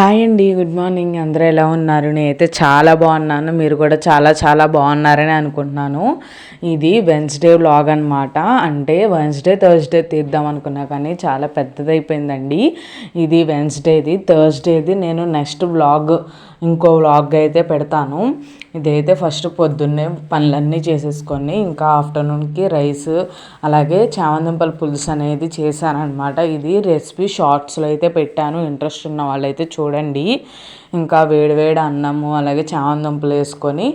Hi అండి good morning. అందరూ ఎలా ఉన్నారు? నేనైతే చాలా బాగున్నాను. మీరు కూడా చాలా చాలా బాగున్నారని అనుకుంటున్నాను. ఇది వెన్స్డే వ్లాగ్ అనమాట అంటే వెన్స్డే థర్స్డే తీద్దాం అనుకున్నా కానీ చాలా పెద్దదైపోయిందండి. ఇది వెన్స్డేది థర్స్డేది నేను నెక్స్ట్ వ్లాగ్ ఇంకో వ్లాగ్ అయితే పెడతాను. ఇదైతే ఫస్ట్ పొద్దున్నే పనులన్నీ చేసేసుకొని ఇంకా ఆఫ్టర్నూన్కి రైస్ అలాగే చామంతింపల పులుసు అనేది చేశానమాట ఇది రెసిపీ షార్ట్స్లో అయితే పెట్టాను. ఇంట్రెస్ట్ ఉన్న వాళ్ళైతే చూడండి. ఇంకా వేడివేడి అన్నము అలాగే చామంతింపలు వేసుకొని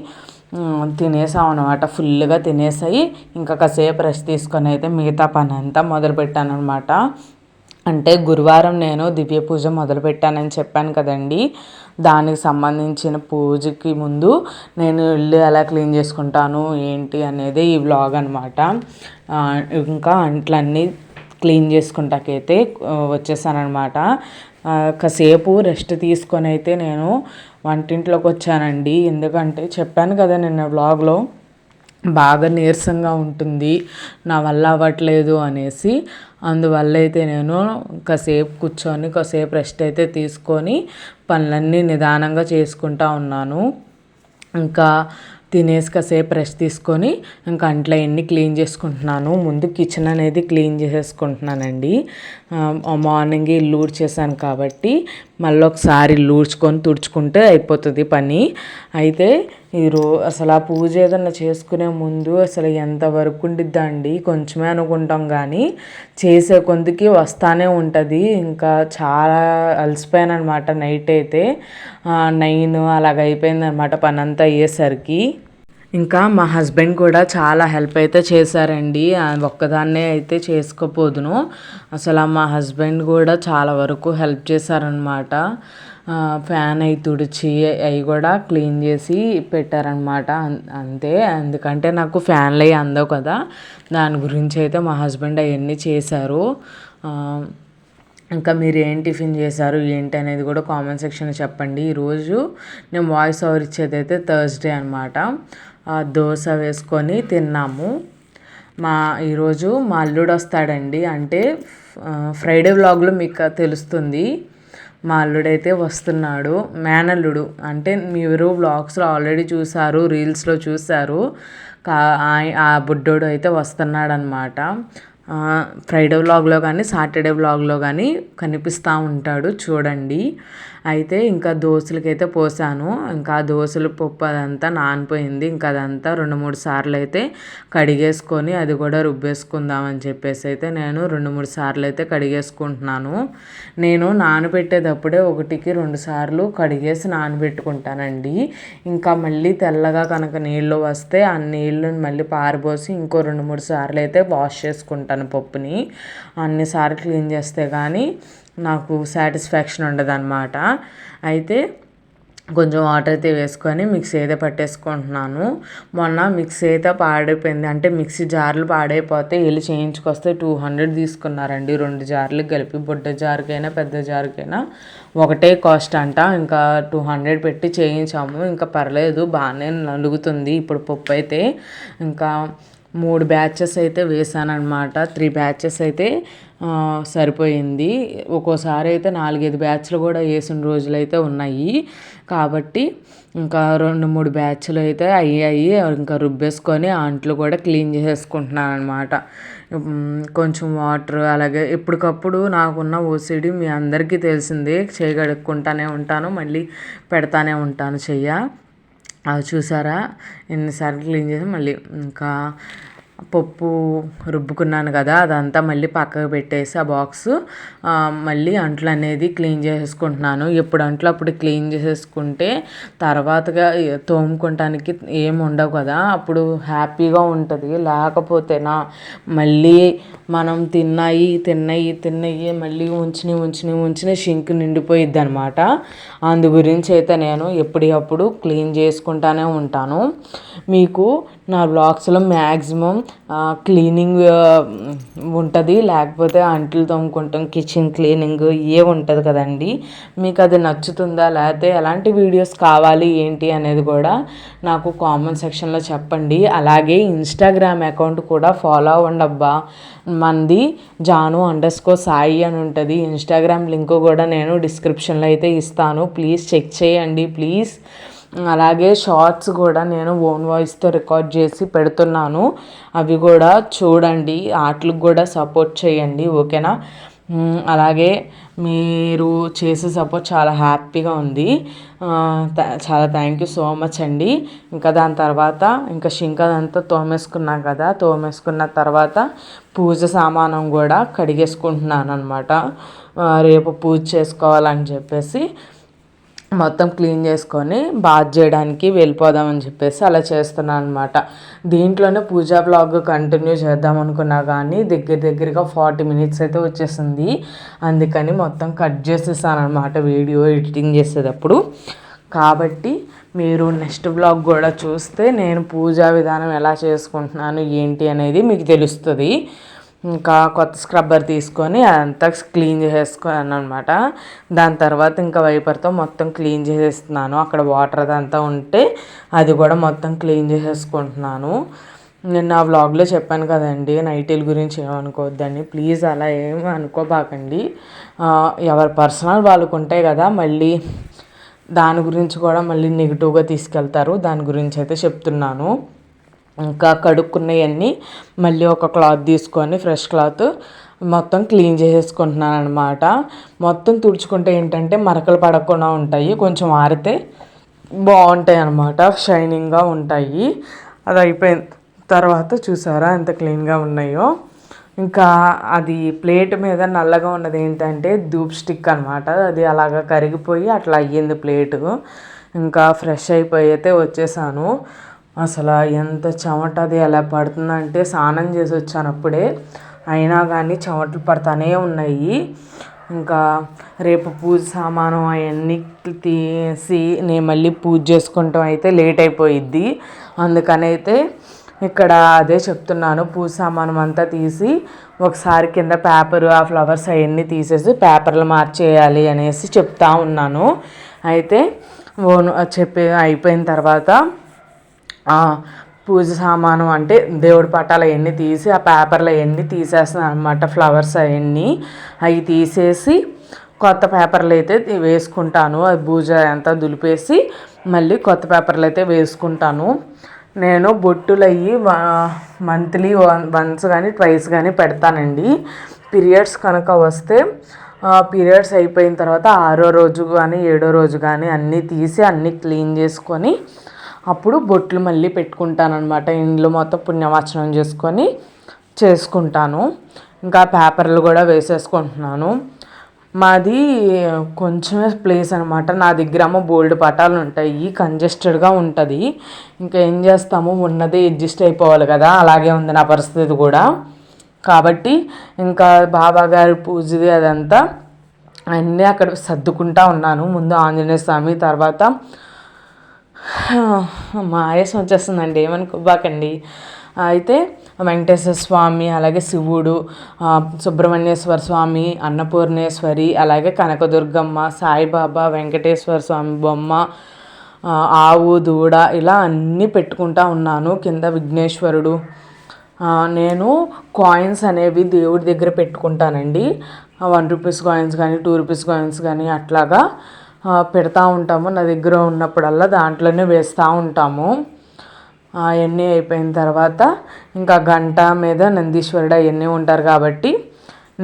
తినేసాం అనమాట ఫుల్గా తినేసాయి. ఇంకా కాసేపు రెస్ట్ తీసుకొని అయితే మిగతా పని అంతా మొదలుపెట్టాను అనమాట అంటే గురువారం నేను దివ్య పూజ మొదలుపెట్టానని చెప్పాను కదండి. దానికి సంబంధించిన పూజకి ముందు నేను ఇల్లు ఎలా క్లీన్ చేసుకుంటాను ఏంటి అనేది ఈ వ్లాగ్ అనమాట ఇంకా అంట్లన్నీ క్లీన్ చేసుకుంటాకైతే వచ్చేసానమాట కాసేపు రెస్ట్ తీసుకొని అయితే నేను వంటింట్లోకి వచ్చానండి ఎందుకంటే చెప్పాను కదా నిన్న వ్లాగ్లో బాగా నీరసంగా ఉంటుంది. నా వల్ల అవ్వట్లేదు అనేసి అందువల్ల అయితే నేను కాసేపు కూర్చొని కాసేపు రెస్ట్ అయితే తీసుకొని పనులన్నీ నిదానంగా చేసుకుంటా ఉన్నాను. ఇంకా తినేసి కాసేపు రెస్ట్ తీసుకొని ఇంకా అంట్లో ఎన్ని క్లీన్ చేసుకుంటున్నాను. ముందు కిచెన్ అనేది క్లీన్ చేసేసుకుంటున్నానండి. మార్నింగ్ ఇల్లు ఊడ్చేసాను కాబట్టి మళ్ళీ ఒకసారి ఇల్లు ఊడ్చుకొని తుడుచుకుంటే అయిపోతుంది పని. అయితే ఈరో అసలు ఆ పూజ ఏదన్నా చేసుకునే ముందు అసలు ఎంతవరకు ఉండిద్దా అండి కొంచెమే అనుకుంటాం కానీ చేసే కొందికి వస్తానే ఉంటుంది. ఇంకా చాలా అలసిపోయాను అనమాట నైట్ అయితే. నైన్ అలాగ అయిపోయింది అనమాట పని అంతా అయ్యేసరికి. ఇంకా మా హస్బెండ్ కూడా చాలా హెల్ప్ అయితే చేశారండి. ఒక్కదాన్నే అయితే చేసుకోపోదును. అసలు మా హస్బెండ్ కూడా చాలా వరకు హెల్ప్ చేశారనమాట ఫ్యాన్ అయి తుడిచి అవి కూడా క్లీన్ చేసి పెట్టారనమాట అంతే. ఎందుకంటే నాకు ఫ్యాన్లు అవి అందవు కదా. దాని గురించి అయితే మా హస్బెండ్ అవన్నీ చేశారు. ఇంకా మీరు ఏం టిఫిన్ చేశారు ఏంటి అనేది కూడా కామెంట్ సెక్షన్ చెప్పండి. ఈరోజు నేను వాయిస్ ఓవర్ ఇచ్చేది అయితే థర్స్డే అనమాట దోశ వేసుకొని తిన్నాము. మా ఈరోజు మా అల్లుడు వస్తాడండి. అంటే ఫ్రైడే వ్లాగ్లో మీకు తెలుస్తుంది. మా అల్లుడైతే వస్తున్నాడు. మేనల్లుడు. అంటే మీరు వ్లాగ్స్లో ఆల్రెడీ చూసారు రీల్స్లో చూసారు. కా ఆ బుడ్డోడు అయితే వస్తున్నాడు అనమాట ఫ్రైడే వ్లాగ్లో కానీ సాటర్డే వ్లాగ్లో కానీ కనిపిస్తూ ఉంటాడు. చూడండి. అయితే ఇంకా దోశలకైతే పోసాను. ఇంకా దోశల పప్పు అదంతా నానిపోయింది. ఇంకా అదంతా రెండు మూడు సార్లు అయితే కడిగేసుకొని అది కూడా రుబ్బేసుకుందామని చెప్పేసి అయితే నేను రెండు మూడు సార్లు అయితే కడిగేసుకుంటున్నాను. నేను నానబెట్టేటప్పుడే ఒకటికి రెండు సార్లు కడిగేసి నానబెట్టుకుంటానండి. ఇంకా మళ్ళీ తెల్లగా కనుక నీళ్ళు వస్తే ఆ నీళ్ళని మళ్ళీ పారబోసి ఇంకో రెండు మూడు సార్లు అయితే వాష్ చేసుకుంటాను పప్పుని. అన్నిసార్లు క్లీన్ చేస్తే కానీ నాకు సాటిస్ఫాక్షన్ ఉండదు అనమాట అయితే కొంచెం వాటర్ అయితే వేసుకొని మిక్సీ అయితే పట్టేసుకుంటున్నాను. మొన్న మిక్సీ అయితే పాడైపోయింది. అంటే మిక్సీ జార్లు పాడైపోతే వెళ్ళి చేయించుకొస్తే టూ హండ్రెడ్ తీసుకున్నారండి. రెండు జార్లు కలిపి బుడ్డ జారుకైనా పెద్ద జారుకైనా. ఒకటే కాస్ట్ అంట. ఇంకా టూ హండ్రెడ్ పెట్టి చేయించాము. ఇంకా పర్లేదు బాగానే నలుగుతుంది. ఇప్పుడు పప్పు అయితే. ఇంకా మూడు బ్యాచెస్ అయితే వేసానమాట త్రీ బ్యాచెస్ అయితే సరిపోయింది. ఒక్కోసారి అయితే నాలుగైదు బ్యాచ్లు కూడా వేసిన రోజులు అయితే ఉన్నాయి. కాబట్టి ఇంకా రెండు మూడు బ్యాచ్లు అయితే అయ్యాయి. ఇంకా రుబ్బేసుకొని అంట్లు కూడా క్లీన్ చేసేసుకుంటున్నాను అనమాట కొంచెం వాటర్ అలాగే ఎప్పటికప్పుడు నాకున్న ఓసిడి మీ అందరికీ తెలిసిందే. చేయగడుక్కుంటానే ఉంటాను మళ్ళీ పెడతానే ఉంటాను చెయ్య. అవి చూసారా? ఎన్నిసార్లు క్లీన్ చేసి మళ్ళీ ఇంకా పప్పు రుబ్బుకున్నాను కదా అదంతా మళ్ళీ పక్కకు పెట్టేసి ఆ బాక్స్ మళ్ళీ అంట్లు అనేది క్లీన్ చేసేసుకుంటున్నాను ఎప్పుడు అంట్లు అప్పుడు క్లీన్ చేసేసుకుంటే తర్వాతగా తోముకోవటానికి ఏమి ఉండవు కదా. అప్పుడు హ్యాపీగా ఉంటుంది. లేకపోతేనా మళ్ళీ మనం తిన్నాయి తిన్నాయి తిన్నాయి మళ్ళీ ఉంచిని ఉంచిని ఉంచిన షింక్ నిండిపోయిద్ది అనమాట అందు గురించి అయితే నేను ఎప్పటికప్పుడు క్లీన్ చేసుకుంటానే ఉంటాను. మీకు నా బ్లాగ్స్లో మ్యాక్సిమం క్లీనింగ్ ఉంటుంది. లేకపోతే అంట్లు తోముకుంటాం కిచెన్ క్లీనింగ్ ఏ ఉంటుంది కదండి. మీకు అది నచ్చుతుందా? లేకపోతే ఎలాంటి వీడియోస్ కావాలి ఏంటి అనేది కూడా నాకు కామెంట్ సెక్షన్లో చెప్పండి. అలాగే ఇన్స్టాగ్రామ్ అకౌంట్ కూడా ఫాలో అవ్వండి అబ్బా. మంది జాను అండర్ స్కో సాయి అని ఉంటుంది. ఇన్స్టాగ్రామ్ లింక్ కూడా నేను డిస్క్రిప్షన్లో అయితే ఇస్తాను. ప్లీజ్ చెక్ చేయండి. ప్లీజ్ అలాగే షార్ట్స్ కూడా నేను ఓన్ వాయిస్తో రికార్డ్ చేసి పెడుతున్నాను. అవి కూడా చూడండి వాటికి కూడా సపోర్ట్ చేయండి ఓకేనా? అలాగే మీరు చేసే సపోర్ట్ చాలా హ్యాపీగా ఉంది. చాలా థ్యాంక్ యూ సో మచ్ అండి. ఇంకా దాని తర్వాత ఇంకా షింక్ అదంతా తోమేసుకున్నాం కదా తోమేసుకున్న తర్వాత పూజ సామానం కూడా కడిగేసుకుంటున్నాను అనమాట రేపు పూజ చేసుకోవాలని చెప్పేసి మొత్తం క్లీన్ చేసుకొని బాత్ చేయడానికి వెళ్ళిపోదామని చెప్పేసి అలా చేస్తున్నాను అనమాట దీంట్లోనే పూజా బ్లాగ్ కంటిన్యూ చేద్దాం అనుకున్నా కానీ దగ్గర దగ్గరగా ఫార్టీ మినిట్స్ అయితే వచ్చేసింది. అందుకని మొత్తం కట్ చేసేసాను అనమాట వీడియో ఎడిటింగ్ చేసేటప్పుడు. కాబట్టి మీరు నెక్స్ట్ బ్లాగ్ కూడా చూస్తే నేను పూజా విధానం ఎలా చేసుకుంటున్నాను ఏంటి అనేది మీకు తెలుస్తుంది. ఇంకా కొత్త స్క్రబ్బర్ తీసుకొని అదంతా క్లీన్ చేసేసుకున్నాను అనమాట దాని తర్వాత ఇంకా వైపర్తో మొత్తం క్లీన్ చేసేస్తున్నాను. అక్కడ వాటర్ అదంతా ఉంటే అది కూడా మొత్తం క్లీన్ చేసేసుకుంటున్నాను. నేను నా వ్లాగ్లో చెప్పాను కదండి నైటీల గురించి ఏమనుకోవద్దని ప్లీజ్ అలా ఏం అనుకోబాకండి. ఎవరి పర్సనల్ వాళ్ళకు ఉంటాయి కదా మళ్ళీ దాని గురించి కూడా మళ్ళీ నెగిటివ్గా తీసుకెళ్తారు. దాని గురించి అయితే చెప్తున్నాను. ఇంకా కడుక్కున్నవన్నీ మళ్ళీ ఒక క్లాత్ తీసుకొని ఫ్రెష్ క్లాత్ మొత్తం క్లీన్ చేసేసుకుంటున్నాను అనమాట మొత్తం తుడుచుకుంటే ఏంటంటే మరకలు పడకుండా ఉంటాయి కొంచెం ఆరితే బాగుంటాయి అనమాట షైనింగ్గా ఉంటాయి. అది అయిపోయిన తర్వాత చూసారా ఎంత క్లీన్గా ఉన్నాయో. ఇంకా అది ప్లేట్ మీద నల్లగా ఉన్నది ఏంటంటే ధూప్ స్టిక్ అనమాట అది అలాగా కరిగిపోయి అట్లా అయ్యింది ప్లేటు. ఇంకా ఫ్రెష్ అయిపోయి అయితే వచ్చేసాను. అసలు ఎంత చెమట అది ఎలా పడుతుందంటే స్నానం చేసి వచ్చాను అప్పుడే. అయినా కానీ చెమటలు పడతానే ఉన్నాయి. ఇంకా రేపు పూజ సామాను అవన్నీ తీసి నేను మళ్ళీ పూజ చేసుకుంటాం అయితే లేట్ అయిపోయిద్ది. అందుకని అయితే ఇక్కడ అదే చెప్తున్నాను పూజ సామానం అంతా తీసి ఒకసారి కింద పేపర్ ఆ ఫ్లవర్స్ అవన్నీ తీసేసి పేపర్లు మార్చేయాలి అనేసి చెప్తా ఉన్నాను. అయితే ఓను చెప్పి అయిపోయిన తర్వాత పూజ సామాను అంటే దేవుడి పటాలు అవన్నీ తీసి ఆ పేపర్లు అవన్నీ తీసేస్తున్నాను అనమాట ఫ్లవర్స్ అవన్నీ. అవి తీసేసి కొత్త పేపర్లు అయితే వేసుకుంటాను. అది పూజ అంతా దులిపేసి మళ్ళీ కొత్త పేపర్లు అయితే వేసుకుంటాను. నేను బొట్టులు అయ్యి మంత్లీ వన్స్ కానీ ట్వైస్ కానీ పెడతానండి. పీరియడ్స్ కనుక వస్తే పీరియడ్స్ అయిపోయిన తర్వాత ఆరో రోజు కానీ ఏడో రోజు కానీ అన్నీ తీసి అన్నీ క్లీన్ చేసుకొని అప్పుడు బొట్లు మళ్ళీ పెట్టుకుంటానమాట ఇంట్లో మొత్తం పుణ్యవాచనం చేసుకొని చేసుకుంటాను. ఇంకా పేపర్లు కూడా వేసేసుకుంటున్నాను. మాది కొంచెమే ప్లేస్ అనమాట నా దగ్గర ఏమో బోల్డ్ పటాలు ఉంటాయి. కంజెస్టెడ్గా ఉంటుంది. ఇంకా ఏం చేస్తాము? ఉన్నది అడ్జస్ట్ అయిపోవాలి కదా. అలాగే ఉంది నా పరిస్థితి కూడా. కాబట్టి ఇంకా బాబా గారి పూజది అదంతా అన్నీ అక్కడ సర్దుకుంటా ఉన్నాను. ముందు ఆంజనేయ స్వామి తర్వాత మా ఆయాసం వచ్చేస్తుందండి. ఏమనుకోబాకండి అయితే వెంకటేశ్వర స్వామి అలాగే శివుడు సుబ్రహ్మణ్యేశ్వర స్వామి అన్నపూర్ణేశ్వరి అలాగే కనకదుర్గమ్మ సాయిబాబా వెంకటేశ్వర స్వామి బొమ్మ ఆవు దూడ ఇలా అన్నీ పెట్టుకుంటా ఉన్నాను కింద విఘ్నేశ్వరుడు. నేను కాయిన్స్ అనేవి దేవుడి దగ్గర పెట్టుకుంటానండి. వన్ రూపీస్ కాయిన్స్ కానీ టూ రూపీస్ కాయిన్స్ కానీ అట్లాగా పెడతా ఉంటాము. నా దగ్గర ఉన్నప్పుడల్లా దాంట్లోనే వేస్తూ ఉంటాము. అవన్నీ అయిపోయిన తర్వాత ఇంకా గంట మీద నందీశ్వరుడు అవన్నీ ఉంటారు కాబట్టి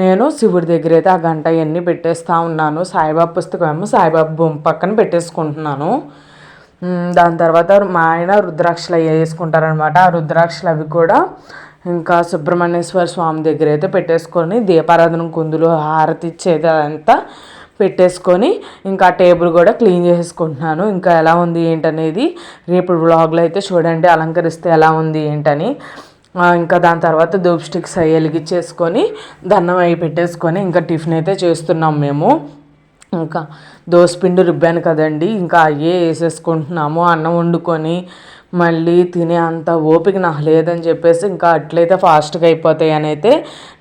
నేను శివుడి దగ్గర అయితే ఆ గంట అవన్నీ పెట్టేస్తూ ఉన్నాను. సాయిబాబా పుస్తకం ఏమో సాయిబాబా బొమ్మ పక్కన పెట్టేసుకుంటున్నాను. దాని తర్వాత మా ఆయన రుద్రాక్షలు అవి వేసుకుంటారనమాట ఆ రుద్రాక్షలు అవి కూడా ఇంకా సుబ్రహ్మణ్యేశ్వర స్వామి దగ్గర అయితే పెట్టేసుకొని దీపారాధన కుందులు హారతి ఇచ్చేది అదంతా పెట్టేసుకొని ఇంకా టేబుల్ కూడా క్లీన్ చేసుకుంటున్నాను ఇంకా ఎలా ఉంది ఏంటనేది రేపు వ్లాగ్లో అయితే చూడండి అలంకరిస్తే ఎలా ఉంది ఏంటని. ఇంకా దాని తర్వాత దూప్ స్టిక్స్ అవి వెలిగించేసుకొని దండం అవి పెట్టేసుకొని ఇంకా టిఫిన్ అయితే చేస్తున్నాం మేము. ఇంకా దోసపిండి రుబ్బాను కదండి ఇంకా అయ్యే వేసేసుకుంటున్నాము. అన్నం వండుకొని మళ్ళీ తినే అంత ఓపిక నాకు లేదని చెప్పేసి ఇంకా అట్లయితే ఫాస్ట్గా అయిపోతాయి అని అయితే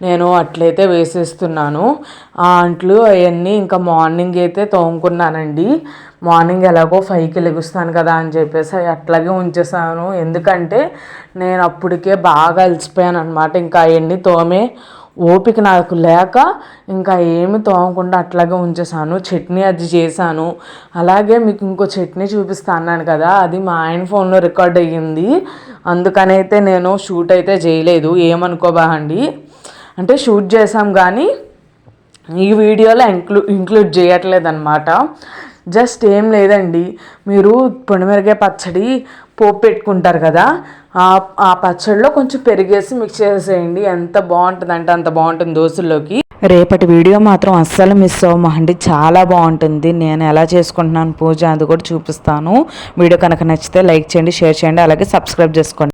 నేను అట్లయితే వేసేస్తున్నాను. ఆ అంట్లు అవన్నీ ఇంకా మార్నింగ్ అయితే తోముకున్నానండి. మార్నింగ్ ఎలాగో ఫైవ్కి లెగుస్తాను కదా అని చెప్పేసి అవి అట్లాగే ఉంచేసాను. ఎందుకంటే నేను అప్పటికే బాగా అలసిపోయాను అనమాట ఇంకా అవన్నీ తోమే ఓపిక నాకు లేక ఇంకా ఏమి తోమకుండా అట్లాగే ఉంచేసాను చట్నీ అది చేశాను. అలాగే మీకు ఇంకో చట్నీ చూపిస్తా అన్నాను కదా అది మా ఆయన ఫోన్లో రికార్డ్ అయ్యింది. అందుకనైతే నేను షూట్ అయితే చేయలేదు. ఏమనుకోబాండి అంటే షూట్ చేసాం కానీ ఈ వీడియోలో ఇంక్లూ ఇంక్లూడ్ చేయట్లేదు అనమాట జస్ట్ ఏం లేదండి. మీరు పొడిమిరకాయ పచ్చడి పోపు పెట్టుకుంటారు కదా ఆ ఆ పచ్చడిలో కొంచెం పెరిగేసి మిక్స్ చేసేయండి. ఎంత బాగుంటుంది అంటే అంత బాగుంటుంది దోశల్లోకి. రేపటి వీడియో మాత్రం అస్సలు మిస్ అవ్వమండి. చాలా బాగుంటుంది. నేను ఎలా చేసుకుంటున్నాను పూజ అది కూడా చూపిస్తాను. వీడియో కనుక నచ్చితే లైక్ చేయండి షేర్ చేయండి అలాగే సబ్స్క్రైబ్ చేసుకోండి.